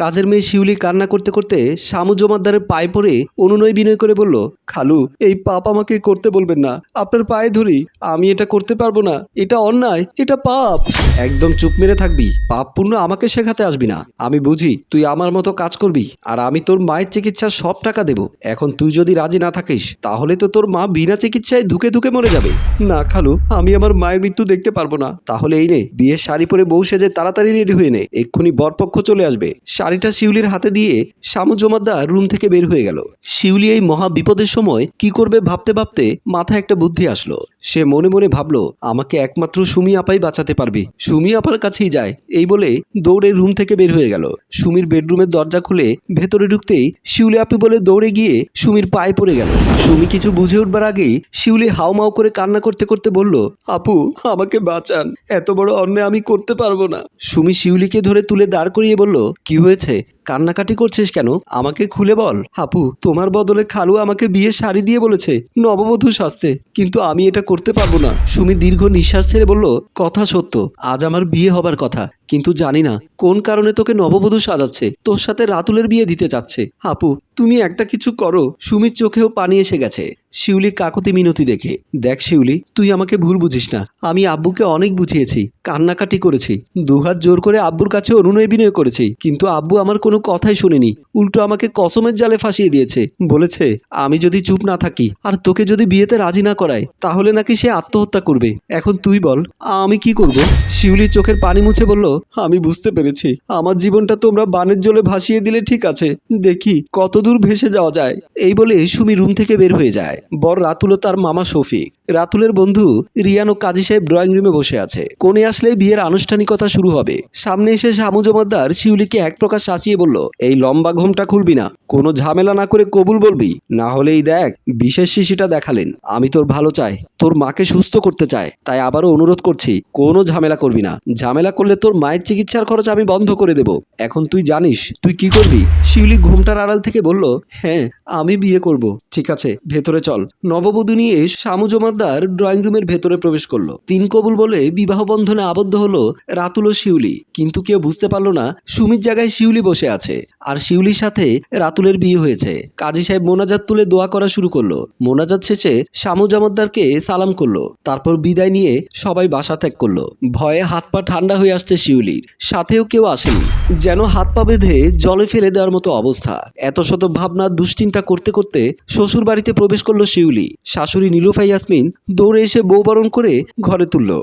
কাজের মেয়ে শিউলি কান্না করতে করতে শামু জমাদ্দারের পায়ে পড়ে অনুনয় বিনয় করে বলল, খালু, এই পাপ আমাকে করতে বলবেন না। আপনার পায়ে ধরি। আমি এটা করতে পারব না। এটা অন্যায়। এটা পাপ। একদম চুপ মেরে থাকবি। পাপ পূর্ণ আমাকে শেখাতে আসবি না। আমি বুঝি তুই আমার মতো কাজ করবি। আর আমি তোর মায়ের চিকিৎসার সব টাকা দেব। এখন তুই যদি রাজি না থাকিস, তাহলে তো তোর মা বিনা চিকিৎসায় ধুকে ধুকে মরে যাবে। না, খালু, আমি আমার মায়ের মৃত্যু দেখতে পারব না। তাহলে এই নে, বিয়ের শাড়ি পরে বউ সেজে তাড়াতাড়ি রেডি হয়ে নে। এক্ষুনি বরপক্ষ চলে আসবে। শাড়িটা শিউলির হাতে দিয়ে শামু জমাদ্দার রুম থেকে বের হয়ে গেল। শিউলি এই মহা বিপদের সময় কি করবে ভাবতে ভাবতে মাথায় একটা বুদ্ধি আসলো। সে মনে মনে ভাবলো, আমাকে একমাত্র সুমি আপাই বাঁচাতে পারবে। সুমি আপার কাছেই যায়। এই বলে দৌড়ে রুম থেকে বের হয়ে গেল। সুমির বেডরুমের দরজা খুলে ভেতরে ঢুকতেই শিউলি আপি বলে দৌড়ে গিয়ে সুমির পায়ে পড়ে গেল। সুমি কিছু বুঝে উঠবার আগেই শিউলি হাউমাউ করে কান্না করতে করতে বলল, আপু, আমাকে বাঁচান। এত বড় অন্যায় আমি করতে পারব না। সুমি শিউলিকে ধরে তুলে দাঁড় করিয়ে বলল, কি হয়েছে? কান্নাকাটি করছিস কেন? আমাকে খুলে বল। হাপু, তোমার বদলে খালু আমাকে বিয়ে শাড়ি দিয়ে বলেছে, নববধূ সাজতে কিন্তু আমি এটা করতে পারব না। সুমি দীর্ঘ নিঃশ্বাস ছেড়ে বলল, কথা সত্য, আজ আমার বিয়ে হবার কথা। কিন্তু জানি না কোন কারণে তোকে নববধূ সাজাচ্ছে। তোর সাথে রাতুলের বিয়ে দিতে চাচ্ছে আপু, তুমি একটা কিছু করো। সুমির চোখেও পানি এসে গেছে। শিউলি কাকতি মিনতি দেখে। দেখ শিউলি, তুই আমাকে ভুল বুঝিস না। আমি আব্বুকে অনেক বুঝিয়েছি, কান্নাকাটি করেছি। দুহাত জোর করে আব্বুর কাছে অনুনয় বিনয় করেছি, কিন্তু আব্বু আমার কোনো কথাই শুনেনি। উল্টো আমাকে কসমের জালে ফাঁসিয়ে দিয়েছে। বলেছে, আমি যদি চুপ না থাকি, আর তোকে যদি বিয়েতে রাজি না করায়, তাহলে নাকি সে আত্মহত্যা করবে। এখন তুই বল, আমি কি করব? শিউলির চোখের পানি মুছে বলল আমি বুঝতে পেরেছি। আমার জীবনটা তোমরা বানের জলে ভাসিয়ে দিলে ঠিক আছে। দেখি কতদূর ভেসে যাওয়া যায়। এই বলে সুমি রুম থেকে বের হয়ে যায়। বর রাতুল তার মামা শফিক। রাতুলের বন্ধু রিয়ান ও কাজী সাহেব ড্রয়িং রুমে বসে আছে। কোণে আসলে বিয়ের আনুষ্ঠানিকতা শুরু হবে। সামনে এসে শামু জমাদ্দার শিউলিকে এক প্রকার শাসিয়ে বলল, এই লম্বা ঘোমটা খুলবি না। কোনো ঝামেলা না করে কবুল বলবি। না হলেই দেখ, বিশেষ শিশিটা দেখালেন। আমি তোর ভালো চাই। তোর মাকে সুস্থ করতে চাই। তাই আবারও অনুরোধ করছি, কোনো ঝামেলা করবি না। ঝামেলা করলে তোর মায়ের চিকিৎসার খরচ আমি বন্ধ করে দেব। এখন তুই জানিস, তুই কি করবি? শিউলি ঘোমটার আড়াল থেকে বলল হ্যাঁ আমি বিয়ে করব। ঠিক আছে, ভেতরে চল। নববধূ নিয়ে শামু জমাদ্দার ড্রয়িং রুমের ভেতরে প্রবেশ করল। তিন কবুল বলে বিবাহ বন্ধনে আবদ্ধ হলো রাতুল ও শিউলি। কিন্তু কেউ বুঝতে পারল না, সুমির জায়গায় শিউলি বসে আছে। আর শিউলির সাথে রাতুলের বিয়ে হয়েছে। কাজী সাহেব মোনাজাত তুলে দোয়া করা শুরু করল। মোনাজাত শেষে শামু জমাদ্দারকে সালাম করল। তারপর বিদায় নিয়ে সবাই বাসা ত্যাগ করল। ভয়ে হাত পা ঠান্ডা হয়ে আসছে শিউলির সাথেও কেউ আসেনি। যেন হাত পা বেঁধে জলে ফেলে দেওয়ার মতো অবস্থা। এত শত ভাবনা দুশ্চিন্তা করতে করতে শ্বশুর বাড়িতে প্রবেশ করল শিউলি। শাশুড়ি নীলুফা ইয়াসমিন দৌড়ে এসে বউ বরণ করে ঘরে তুললো।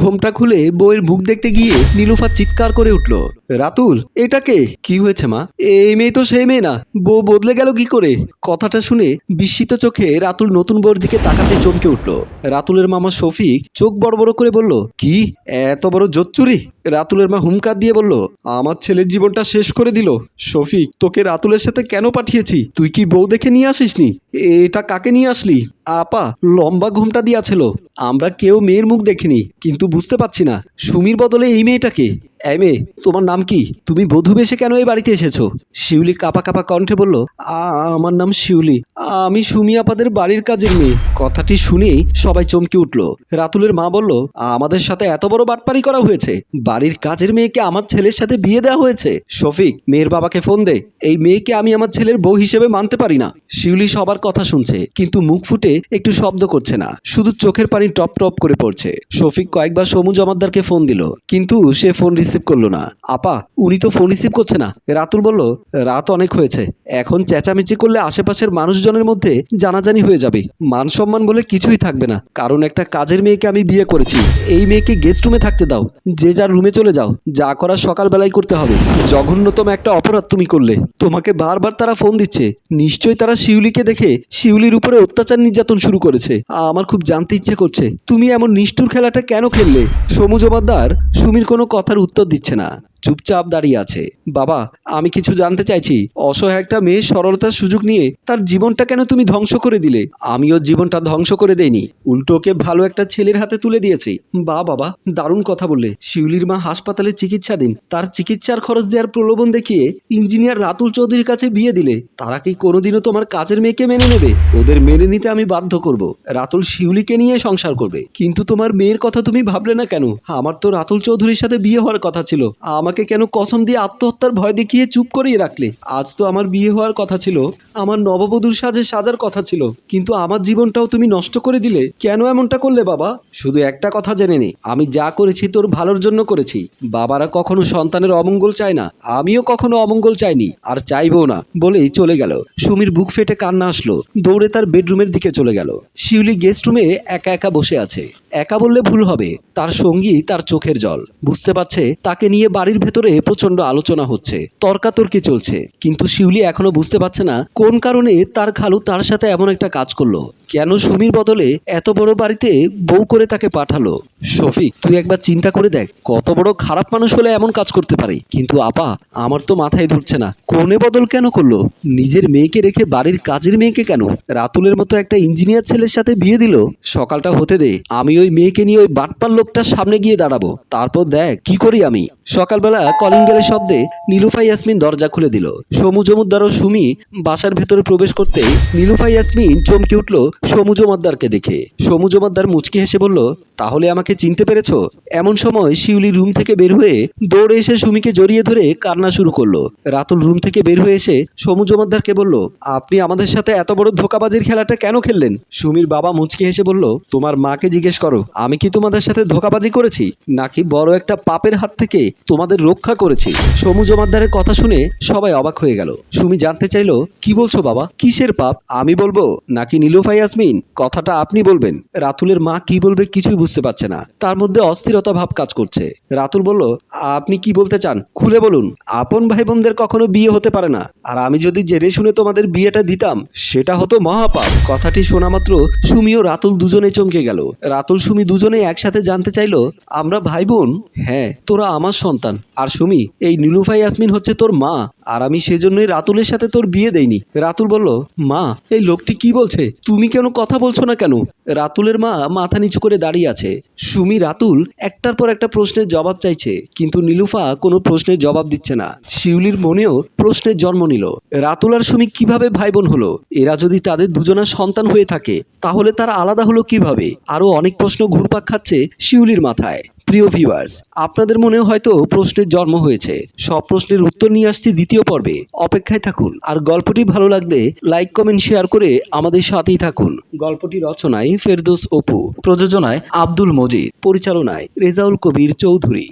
ঘোমটা খুলে বউয়ের মুখ দেখতে গিয়ে নীলুফা চিৎকার করে উঠল, রাতুল এটাকে কি? হয়েছে মা? এই মেয়ে তো সেই মেয়ে না। বউ বদলে গেল কি করে? কথাটা শুনে বিস্মিত চোখে রাতুল নতুন বউর দিকে তাকাতে চমকে উঠল। রাতুলের মামা শফিক চোখ বড় বড় করে বলল, কি? এত বড় জোচ্চুরি? রাতুলের মা হুমকার দিয়ে বলল, আমার ছেলের জীবনটা শেষ করে দিল। শফিক, তোকে রাতুলের সাথে কেন পাঠিয়েছি? তুই কি বউ দেখে নিয়ে আসিসনি? এটা কাকে নিয়ে আসলি? আপা, লম্বা ঘুমটা দিয়াছিল। আমরা কেউ মেয়ের মুখ দেখিনি, কিন্তু বুঝতে পারছি না। সুমির বদলে এই মেয়েটাকে এই মেয়ে, তোমার নাম কি? তুমি বধূ বেশে কেন এই বাড়িতে এসেছ? শিউলি কাপা কাপা কণ্ঠে বলল, "আ- আমার নাম শিউলি। আমি সুমি আপাদের বাড়ির কাজের মেয়ে। কথাটি শুনেই সবাই চমকে উঠল। রাতুলের মা বলল, আমাদের সাথে এত বড় বাটপারি করা হয়েছে। বাড়ির কাজের মেয়েকে আমার ছেলের সাথে বিয়ে দেওয়া হয়েছে। শফিক, মেয়ের বাবাকে ফোন দে। এই মেয়েকে আমি আমার ছেলের বউ হিসেবে মানতে পারি না। শিউলি সবার কথা শুনছে, কিন্তু মুখ ফুটে একটু শব্দ করছে না। শুধু চোখের পানি টপ টপ করে পড়ছে। শফিক কয়েকবার সমু জমাদ্দারকে ফোন দিল, কিন্তু সে ফোন রিসিভ করল না। আপা, উনি তো ফোন রিসিভ করছে না। রাতুল বলল, রাত অনেক হয়েছে। এখন চেঁচামেচি করলে আশেপাশের মানুষজনের মধ্যে জানাজানি হয়ে যাবে। মান সম্মান বলে কিছুই থাকবে না। কারণ একটা কাজের মেয়েকে আমি বিয়ে করেছি। এই মেয়েকে গেস্ট রুমে থাকতে দাও। যে যার রুমে চলে যাও। যা করার সকালবেলায় করতে হবে। জঘন্যতম একটা অপরাধ তুমি করলে। তোমাকে বারবার তারা ফোন দিচ্ছে। নিশ্চয়ই তারা শিউলিকে দেখে শিউলির উপরে অত্যাচার নির্যাতন শুরু করেছে। আমার খুব জানতে ইচ্ছে করছে, তুমি এমন নিষ্ঠুর খেলাটা কেন খেললে? সমু জমাদ্দার সুমির কোনো কথার উত্তর দিচ্ছে না। চুপচাপ দাঁড়িয়ে আছে। বাবা, আমি কিছু জানতে চাইছি। অসহায় একটা মেয়ে সরলতার সুযোগ নিয়ে তার জীবনটা কেন তুমি ধ্বংস করে দিলে? আমিও জীবনটা ধ্বংস করে দেইনি। উল্টোকে ভালো একটা ছেলের হাতে তুলে দিয়েছি। বা, বাবা, দারুণ কথা বললে। শিউলির মা হাসপাতালে চিকিৎসাধীন। তার চিকিৎসার খরচ দেওয়ার প্রলোভন দেখিয়ে ইঞ্জিনিয়ার রাতুল চৌধুরীর কাছে বিয়ে দিলে। তারা কি কোনোদিনও তোমার কাজের মেয়েকে মেনে নেবে? ওদের মেনে নিতে আমি বাধ্য করব। রাতুল শিউলিকে নিয়ে সংসার করবে। কিন্তু তোমার মেয়ের কথা তুমি ভাবলে না কেন? আমার তো রাতুল চৌধুরীর সাথে বিয়ে হওয়ার কথা ছিল। আমাকে আমাকে কেন কসম দিয়ে আত্মহত্যার ভয় দেখিয়ে চুপ করিয়ে রাখলে? আজ তো আমার বিয়ে হওয়ার কথা ছিল, আমার নববধূর সাজে সাজার কথা ছিল, কিন্তু আমার জীবনটাও তুমি নষ্ট করে দিলে? কেন এমনটা করলে বাবা? শুধু একটা কথা জেনে নে, আমি যা করেছি তোর ভালোর জন্য করেছি। বাবারা কখনো সন্তানের অমঙ্গল চায় না, আমিও কখনো অমঙ্গল চাইনি, আর চাইব না, বলেই চলে গেল। সুমির বুক ফেটে কান্না আসলো, দৌড়ে তার বেডরুমের দিকে চলে গেল। শিউলি গেস্ট রুমে একা একা বসে আছে। একা বললে ভুল হবে, তার সঙ্গী তার চোখের জল। বুঝতে পারছে, তাকে নিয়ে বাড়ির ভেতরে প্রচণ্ড আলোচনা হচ্ছে। তর্কাতর্কি চলছে। কিন্তু শিউলি এখনও বুঝতে পারছে না কোন কারণে তার খালু তার সাথে এমন একটা কাজ করল। কেন সুমির বদলে এত বড় বাড়িতে বউ করে তাকে পাঠালো? শফিক, তুই একবার চিন্তা করে দেখ, কত বড় খারাপ মানুষ হলে এমন কাজ করতে পারে। কিন্তু আপা, আমার তো মাথায় ধরছে না। কোনে বদল কেন করল? নিজের মেয়েকে রেখে বাড়ির কাজের মেয়েকে কেন? রাতুলের মতো একটা ইঞ্জিনিয়ার ছেলের সাথে বিয়ে দিল? সকালটা হতে দে, আমি ওই মেয়েকে নিয়ে ওই বাটপার লোকটার সামনে গিয়ে দাঁড়াবো। তারপর দেখ, কি করি আমি? সকালবেলা কলিং বেলের শব্দে নীলুফাই ইয়াসমিন দরজা খুলে দিল। সমু জমুদ্দার ও সুমি বাসার ভেতরে প্রবেশ করতে নীলুফাই ইয়াসমিন চমকে উঠল সমু জমাদ্দারকে দেখে। সমু জমাদ্দার মুচকি হেসে বলল, তাহলে আমাকে চিনতে পেরেছ? এমন সময় শিউলি রুম থেকে বের হয়ে দৌড়ে এসে সুমিকে জড়িয়ে ধরে কান্না শুরু করল। রাতুল রুম থেকে বের হয়ে এসে সমু জমাদ্দারকে বলল, আপনি আমাদের সাথে এত বড় ধোকাবাজির খেলাটা কেন খেললেন? সুমির বাবা মুচকি হেসে বলল, তোমার মাকে জিজ্ঞেস করো, আমি কি তোমাদের সাথে ধোকাবাজি করেছি? নাকি বড় একটা পাপের হাত থেকে তোমাদের রক্ষা করেছি? সমু জমাদ্দারের কথা শুনে সবাই অবাক হয়ে গেল। সুমি জানতে চাইলো, কি বলছো বাবা? কিসের পাপ? আমি বলব, নাকি নীলুফাই ইয়াসমিন? কথাটা আপনি বলবেন। রাতুলের মা কি বলবে কিছুই বুঝতে পারছে না। তার মধ্যে অস্থিরতা ভাব কাজ করছে। রাতুল বলল, আপনি কি বলতে চান? খুলে বলুন। আপন ভাই বোনদের কখনো বিয়ে হতে পারে না। আর আমি যদি জেনে শুনে তোমাদের বিয়েটা দিতাম, সেটা হতো মহাপাপ। কথাটি শোনা মাত্র সুমি ও রাতুল দুজনে চমকে গেল। রাতুল, সুমি দুজনে একসাথে জানতে চাইলো, আমরা ভাই বোন হ্যাঁ তোরা আমার সন্তান। আর সুমি, এই নীলুফাই ইয়াসমিন হচ্ছে তোর মা। আর আমি সেজন্যই রাতুলের সাথে তোর বিয়ে দেইনি। রাতুল বলল, মা, এই লোকটি কি বলছে? তুমি কেন কথা বলছো না কেন? রাতুলের মা মাথা নিচু করে দাঁড়িয়ে আছে। সুমি, রাতুল, একটার পর একটা প্রশ্নের জবাব চাইছে, কিন্তু নীলুফা কোনো প্রশ্নের জবাব দিচ্ছে না। শিউলির মনেও প্রশ্নের জন্ম নিল। রাতুল আর সুমি কীভাবে ভাই বোন হলো? এরা যদি তাদের দুজনের সন্তান হয়ে থাকে, তাহলে তারা আলাদা হলো কীভাবে? আরও অনেক প্রশ্ন ঘুরপাক খাচ্ছে শিউলির মাথায়। প্রিয় ভিউয়ার্স আপনাদের মনে হয়তো প্রশ্নের জন্ম হয়েছে। সব প্রশ্নের উত্তর নিয়ে আসছি দ্বিতীয় পর্বে। অপেক্ষায় থাকুন। আর গল্পটি ভালো লাগলে লাইক কমেন্ট শেয়ার করে আমাদের সাথেই থাকুন। গল্পটি রচনায় ফেরদোস অপু, প্রযোজনায় আব্দুল মজিদ, পরিচালনায় রেজাউল কবির চৌধুরী।